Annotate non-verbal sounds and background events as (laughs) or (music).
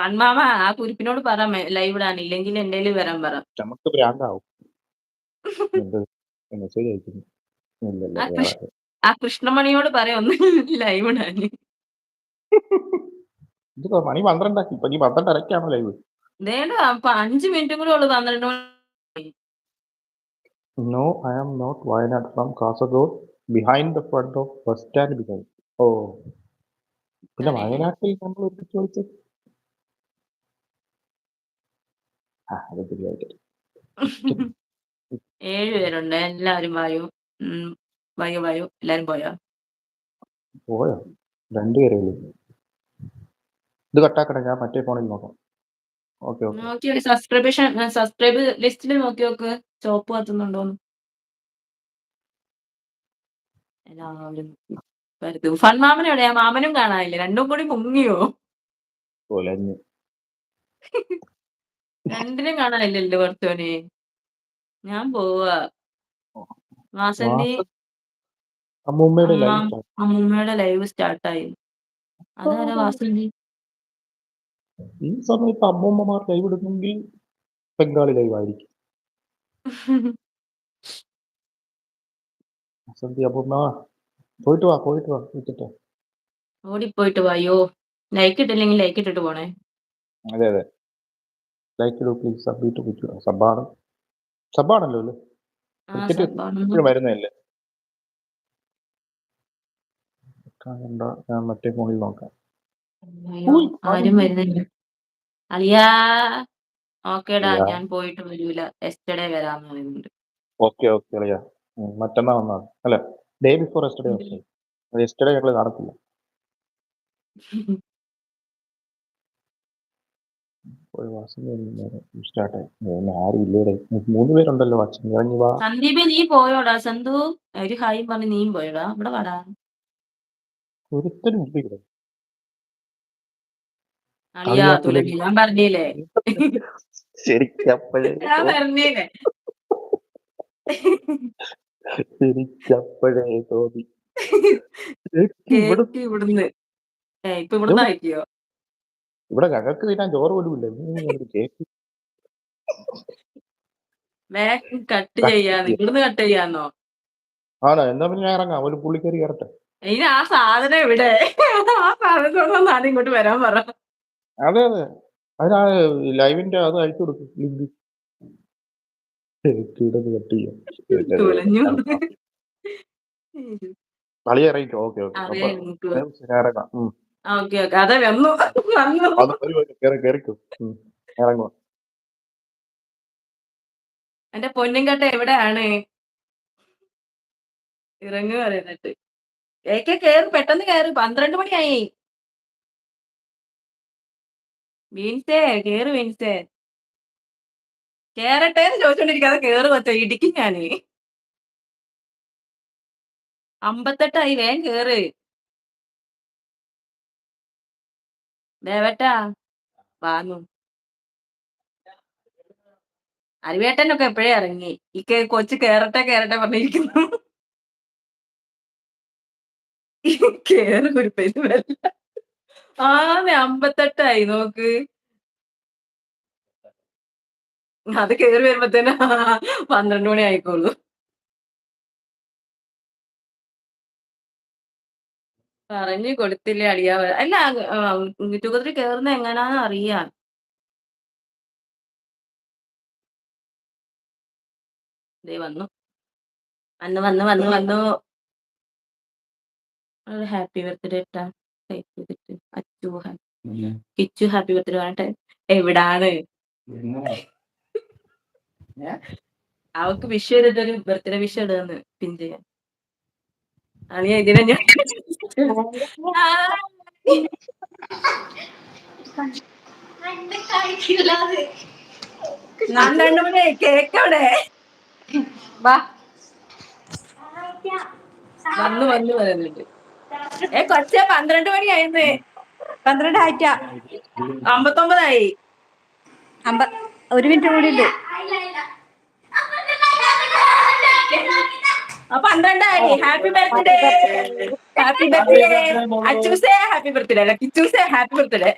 ഫൺമാമ ആ കുരിപ്പിനോട് പറ ലൈവ് ഇടാൻ. ഇല്ലെങ്കിൽ എന്റെ വരാൻ പറ. നമുക്ക് ഭ്രാന്താവും. മെസ്സേജ് അയക്കുന്നു. ആ കൃഷ് ആ കൃഷ്ണമണിയോട് പറയൊന്ന് ലൈവ് ഇടാൻ. മണി പന്ത്രണ്ടാക്കി. ഇപ്പൊ നീ പന്ത്രണ്ടരക്കാണ് ലൈവ് ദേണ്ട അപ്പൊ അഞ്ചു മിനിറ്റും കൂടെ ഉള്ളു പന്ത്രണ്ട് no I am not Wayanad from Kasaragod behind the front of bus stand behind oh. പിന്നെ. വയനാട്ടിൽ നമ്മൾ ഒരു ചോദിച്ചത് ആ അത് ശരിയായിട്ട് (laughs) ഏഴ് പേരുണ്ട്. വായു? വായു വായു? എല്ലാരും പോയോ? പോയോ? രണ്ടുപേരേ ഇത് കട്ടാക്കട്ടെ ഞാൻ മറ്റേ ഫോണിൽ നോക്കാം. ഓക്കെ ഓക്കെ നോക്കി സബ്സ്ക്രിപ്ഷൻ സബ്സ്ക്രൈബ് ലിസ്റ്റിൽ നോക്കി നോക്ക്. ചോപ്പ് കത്തുന്നുണ്ടോന്ന് എല്ലാവരും വരുന്നു. ഫൺ മാമൻ എവിടെയാ? മാമനും കാണാനില്ല. രണ്ടും കൂടി മുങ്ങിയോ? കൊലഞ്ഞു. (laughs) രണ്ടിനും കാണാനില്ലല്ലോ ഭർത്തോനെ ഞാൻ പോവാ. വാസന്തി അമ്മൂമ്മയുടെ ലൈവ് സ്റ്റാർട്ടായി അതാരാ വാസന്തി? ഈ സമയത്ത് അമ്മൂമ്മമാർ ലൈവ് ഇടുന്നെങ്കിൽ ബംഗാളി ലൈവ് ആയിരിക്കും. വസന്തി അമ്മൂമ്മ പോയിട്ട് വാ പോയിട്ട് വാ വിളിച്ചിട്ട് ഓടിപ്പോയിട്ട് വായോ ലൈക്ക് ഇട്ടില്ലെങ്കിൽ ലൈക്ക് ഇട്ടിട്ട് പോണേ. അതെ അതെ. ലൈക്ക് ഇടൂ പ്ലീസ് സബ്മിറ്റ് കുറ്റു സബ്ബാണ്. സബ്ബാണല്ലോ അല്ലേ? ക്രിക്കറ്റ് ഇപ്പോഴും വരുന്നതല്ലേ? ഞാൻ മറ്റേ ഫോണിൽ നോക്കാം. ആരും വരുന്നില്ല. അളിയാ ഓക്കേടാ അളിയാ. ഞാൻ പോയിട്ട് വരൂല. എസ്റ്റർഡേ വരാന്ന് പറയുന്നുണ്ട്. ഓക്കെ ഓക്കെ അറിയാ മറ്റന്നാ വന്നാണ് അല്ല? ഡേ ബിഫോർ എസ്റ്റർഡേ അത് എസ്റ്റഡേ ഞങ്ങൾ കാണത്തില്ല. (laughs) ഒരു മാസം സ്റ്റാർട്ടായി പിന്നെ ആരും ഇല്ലേടെ മൂന്ന് പേരുണ്ടല്ലോ അച്ഛൻ. ഇറങ്ങി വാ. സന്ദീപ് നീ പോയോടാ? സന്തു ഒരു ഹായ് പറഞ്ഞ് നീയും പോയോടാ? ഇവിടെ വാടാ. ഒരുത്തരും അളിയാ ഞാൻ പറഞ്ഞില്ലേ? ഞാൻ പറഞ്ഞില്ലേ? തോന്നി. (laughs) ഇവിടുന്ന്. ഇപ്പൊ ഇവിടുന്ന് അയക്കിയോ ഇവിടെ ഞങ്ങൾക്ക് തിന്നാൻ ചോറ് പോലും കട്ട് Cut ചെയ്യാന്ന് ഇവിടുന്ന് കട്ട് ചെയ്യാന്നോ? ആണോ? എന്നാ പിന്നെ ഞാൻ ഇറങ്ങാം. ഒരു പുള്ളിക്കറി കയറട്ടെ ഇനി ആ സാധനം ഇവിടെ ആ ഇങ്ങോട്ട് വരാൻ പറ. അതെ അതെ. അതിനാ ലൈവിന്റെ അത് അയച്ചു കൊടുക്കും. ലിങ്ക്. കട്ട് ചെയ്യാം. കളി ഓക്കെ ഓക്കെ. ഇറങ്ങാം. Okay okay. അതെ വന്നു. വന്നു. എന്റെ പൊന്നും കട്ട എവിടെയാണ്? ഇറങ്ങു പറയുന്നിട്ട്. ഏക്കെ കേറ് പെട്ടെന്ന് കേറ്. പന്ത്രണ്ട് മണിയായി. വീൻസേ കേറ് വീൻസേ. കേറട്ടെ എന്ന് ചോദിച്ചോണ്ടിരിക്കാതെ കേറ് വച്ചോ ഇടിക്കും ഞാൻ. അമ്പത്തെട്ടായി വേഗം കേറ്. ദേവട്ടാ വാങ്ങു. അരിവേട്ടനൊക്കെ എപ്പോഴേ ഇറങ്ങി? ഈ കൊച്ചു കേറട്ടെ കേറട്ടെ പറഞ്ഞിരിക്കുന്നു. കേറ് വല്ല ആന്നെ അമ്പത്തെട്ടായി നോക്ക്. അത് കേറി വരുമ്പത്തേന് പന്ത്രണ്ട് മണി ആയിക്കോളൂ. പറഞ്ഞു കൊടുത്തില്ലേ അടിയാവ അല്ല യൂട്യൂബിൽ കേറുന്ന എങ്ങനാന്ന് അറിയാം. ദേ വന്നു. വന്നു വന്ന് വന്നു വന്നു. ഹാപ്പി ബർത്ത്ഡേ ഇട്ടാ ടൈപ്പ് ചെയ്തിട്ട് Achu happy- Kichu happy birthday പറഞ്ഞിട്ട് എവിടാണ്? (laughs) അവക്ക് വിഷ് ഒരു ബർത്ത്ഡേ വിഷ് ഇടുന്ന് പിൻ ചെയ്യാൻ. അളിയ ഇതിനെ ഞാൻ ആ. പന്ത്രണ്ട് മണി കേക്ക് അവിടെ വാ. വന്നു വന്നു പറയുന്നുണ്ട് ഏ കൊച്ചെ പന്ത്രണ്ട് മണിയായിരുന്നു പന്ത്രണ്ട് ആയിട്ട. അമ്പത്തൊമ്പതായി. അമ്പ ഒരു മിനിറ്റ് കൂടി ഉണ്ട്. പന്ത്രണ്ടായി. ഹാപ്പി ബർത്ത്ഡേ ഹാപ്പി ബർത്ത്ഡേ അച്ചൂസേ ഹാപ്പി ബർത്ത്ഡേ കിച്ചൂസേ ഹാപ്പി ബർത്ത്ഡേ